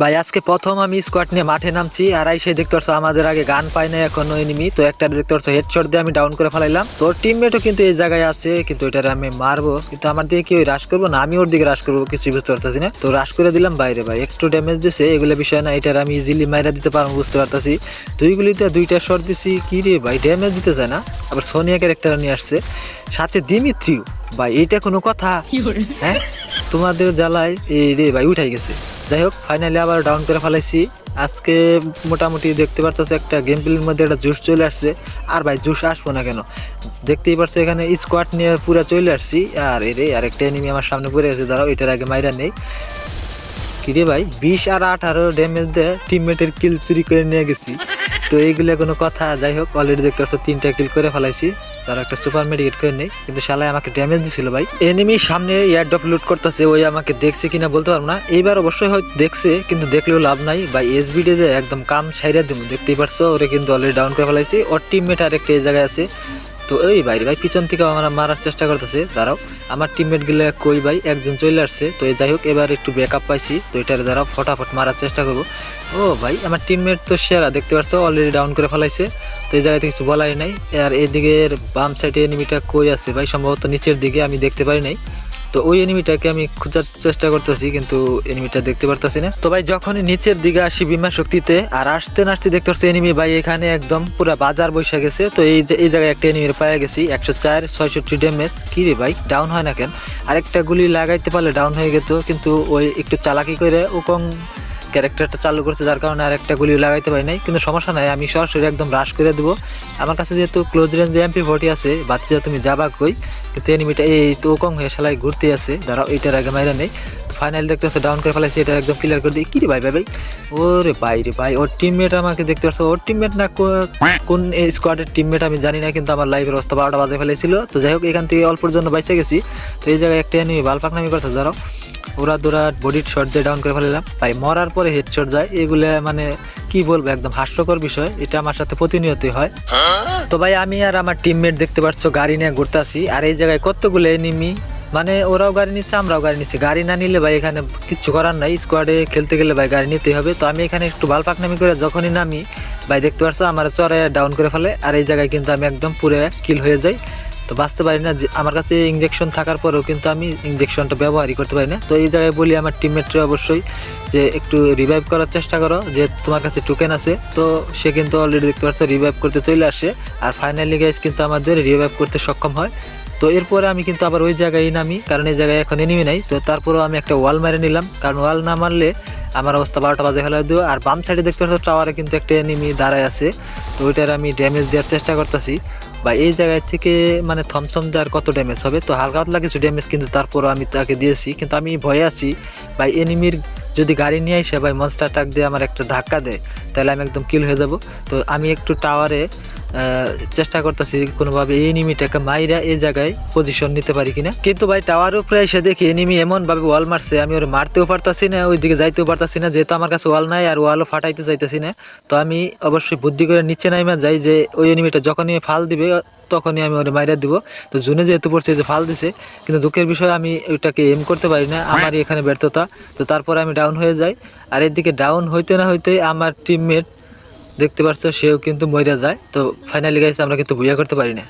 ভাই আজকে প্রথম আমি স্কোয়াড নিয়ে মাঠে নামছি আর আইসে দেখতে পাচ্ছ আমাদের আগে গান পাই না এখনও এনিমি তো একটা দেখতে পাচ্ছ হেডশট দিয়ে আমি ডাউন করে ফেলাইলাম। তো টিমমেটও কিন্তু এই জায়গায় আছে কিন্তু এটারে আমি মারবো কিন্তু আমার দিকে কেউ রাশ করব না আমি ওর দিকে রাশ করব কিছু বুঝতে পারতেছি না। তো রাশ করে দিলাম বাইরে ভাই একটু ড্যামেজ দিছে এগুলো বিষয় না এটার আমি ইজিলি মাইরা দিতে পারব বুঝতে পারতেছি। দুইগুলিতে দুইটা শট দিছি কি রে ভাই ড্যামেজ দিতে চায় না। আবার সোনিয়া ক্যারেক্টার নিয়ে আসছে সাথে দিমিত্রিও ভাই এটা কোনো কথা। হ্যাঁ? তোমাদের জ্বালায় এই রে ভাই উঠাই গেছে। যাই হোক ফাইনালি আবার ডাউন করে ফেলাইছি। আজকে মোটামুটি দেখতে পারতেছে একটা গেম প্লের মধ্যে একটা জুস চলে আসছে। আর ভাই জুস আসব না কেন? দেখতেই পারছ এখানে স্কোয়াড নিয়ে পুরো চলে আসছি। আর এরে আরেকটা এনিমি আমার সামনে পড়ে আছে দাঁড়াও, এটার আগে মাইরা নেই। কিরে ভাই, বিশ আর আঠারো ড্যামেজ দিয়ে টিমমেটের কিল চুরি করে নিয়ে গেছি। তো এইগুলো কোনো কথা, যাই হোক অলরেডি দেখতে পাচ্ছ তিনটা কিল করে ফেলাইছি। তার একটা সুপার মেডিকেট করে নেই। কিন্তু শালায় আমাকে ড্যামেজ দিছিল ভাই। এনিমি সামনে এয়ার ড্রপ লুট করতেছে, ওই আমাকে দেখছে কিনা বলতে পারব না। এইবার অবশ্যই হয়তো দেখছে, কিন্তু দেখলেও লাভ নাই। ভাই এসবিডি যে একদম কাম সাইরা দিব দেখতেই পারছ? ওরে কিন্তু অলরেডি ডাউন করে ফেলাইছি। ওর টিমমেট আরেকটা এই জায়গায় আছে। তো এই ভাই ভাই, পিছন থেকে আমরা মারার চেষ্টা করতেছে। দাঁড়াও, আমার টিমমেটগুলো কই ভাই? একজন চলে আসছে। তো যাই হোক, এবার একটু ব্যাকআপ পাইছি। তো এটার দ্বারা ফটাফট মারার চেষ্টা করব। ও ভাই, আমার টিমমেট তো সেরা, দেখতে পাচ্ছ অলরেডি ডাউন করে ফেলাইছে। তো এই জায়গাতে কিছু বলাই নাই। আর এদিকের বাম সাইডে এনিমিটা কই আছে ভাই? সম্ভবত নিচের দিকে, আমি দেখতে পারি নাই। তো ওই এনিমিটাকে আমি খোঁজার চেষ্টা করতেছি, কিন্তু এনিমিটা দেখতে পারতেছি না। তো ভাই, যখনই নিচের দিকে আসি বিমা শক্তিতে, আর আসতে না আসতে দেখতে পাচ্ছি এনিমি ভাই এখানে একদম পুরো বাজার বসে গেছে। তো এই যে- এই জায়গায় একটা এনিমির পায়ে গেছি, একশো চার, ছয়ষট্টি ড্যামেজ কি রে ভাই ডাউন হয় না কেন? আরেকটা গুলি লাগাইতে পারলে ডাউন হয়ে যেত কিন্তু ওই একটু চালাকি করে ওকং ক্যারেক্টারটা চালু করছে, যার কারণে আর একটা গুলি লাগাইতে পারি নাই। কিন্তু সমস্যা নাই, আমি সরাসরি একদম রাশ করে দেবো। আমার কাছে যেহেতু ক্লোজ রেঞ্জে এমপি ফোর্টি আছে বাচ্চা তুমি যাবা কই? কিন্তু এনিমিটা এই তো কম হয়ে শালাই ঘুরতে আছে দাঁড়াও এটার আগে মাইরা নেই। ফাইনাল দেখতে পাচ্ছ ডাউন করে ফেলাইছি এটা একদম ক্লিয়ার করে দিই। কি রে ভাই ভাই ভাই? ওরে ভাই রে ভাই ওর টিমমেট আমাকে দেখতে পাচ্ছ ওর টিমমেট না কোন স্কোয়াডের টিমমেট আমি জানি না কিন্তু আমার লাইভের অবস্থা বারোটা বাজে ফেলেছিল তো যাই হোক এখান থেকে অল্পর জন্য বাইসে গেছি। তো এই জায়গায় একটা এনিমি বাল পাকনামি করতে দাঁড়াও ওরা দোরা বডি শট দিয়ে ডাউন করে ফেলাম ভাই মরার পরে হেডশট যায়। এগুলো মানে কি বলব একদম হাস্যকর বিষয়। এটা আমার সাথে প্রতিনিয়তই হয়। তো ভাই আমি আর আমার টিমমেট দেখতে পাচ্ছ গাড়ি নিয়ে ঘুরতেছি। আর এই জায়গায় কতগুলো এনিমি মানে ওরাও গাড়ি নিচ্ছে, আমরাও গাড়ি নিচ্ছি। গাড়ি না নিলে ভাই এখানে কিচ্ছু করার নাই। স্কোয়াডে খেলতে গেলে ভাই গাড়ি নিতেই হবে। তো আমি এখানে একটু ভালো পাকনামি করে যখনই নামি, ভাই দেখতে পাচ্ছ আমার চরে ডাউন করে ফেলে, আর এই জায়গায় কিন্তু আমি একদম পুরো কিল হয়ে যাই। তো বাঁচতে পারি না যে, আমার কাছে ইঞ্জেকশন থাকার পরেও কিন্তু আমি ইঞ্জেকশনটা ব্যবহারই করতে পারি না। তো এই জায়গায় বলি আমার টিমমেটরা অবশ্যই যে, একটু রিভাইভ করার চেষ্টা করো, যে তোমার কাছে টোকেন আছে। তো সে কিন্তু অলরেডি দেখতে পাচ্ছ রিভাইভ করতে চলে আসে। আর ফাইনালি গাইজ কিন্তু আমাদের রিভাইভ করতে সক্ষম হয়। তো এরপরে আমি কিন্তু আবার ওই জায়গায় নামি, কারণ এই জায়গায় এখন এনিমি নাই। তো তারপরেও আমি একটা ওয়াল মেরে নিলাম, কারণ ওয়াল না মারলে আমার অবস্থা বারোটা বাজে ফেলা দিও আর বাম সাইডে দেখতে পাচ্ছ টাওয়ারে কিন্তু একটা এনিমি দাঁড়ায় আছে। তো ওইটার আমি ড্যামেজ দেওয়ার চেষ্টা করতেছি। বা এই জায়গায় থেকে মানে থমথম দেওয়ার কত ড্যামেজ হবে? তো হালকা হালকা কিছু ড্যামেজ কিন্তু তারপরও আমি তাকে দিয়েছি। কিন্তু আমি ভয়ে আছি বা এনিমির যদি গাড়ি নিয়ে আসে, ভাই মনস্টার টাক দিয়ে আমার একটা ধাক্কা দেয়, তাহলে আমি একদম কিল হয়ে যাব। তো আমি একটু টাওয়ারে চেষ্টা করতেছি কোনোভাবে এনিমিটাকে মাইরা এই জায়গায় পজিশন নিতে পারি কিনা। কিন্তু ভাই টাওয়ার উপরে এসে দেখি এনিমি এমনভাবে ওয়াল মারছে, আমি ওর মারতেও পারতাছি না, ওইদিকে যাইতেও পারতাছি না, যেহেতু আমার কাছে ওয়াল নাই আর ওয়ালও ফাটাইতে চাইতেছি না। তো আমি অবশ্যই বুদ্ধি করে নিচে নাইমা যাই যে ওই এনিমিটা যখনই ফাল দিবে, তখনই আমি ওরে মাইরা দিব। তো জুনে যেহেতু পড়ছে যে ফাল দিছে, কিন্তু দুঃখের বিষয় আমি ওইটাকে এম করতে পারি না, আমারই এখানে ব্যর্থতা। তো তারপরে আমি ডাউন হয়ে যাই। আর এদিকে ডাউন হইতে না হইতে আমার টিমমেট দেখতে পাচ্ছ সেও কিন্তু মরে যায়। তো ফাইনালি গাইছে আমরা কিন্তু বুঝা করতে পারি না।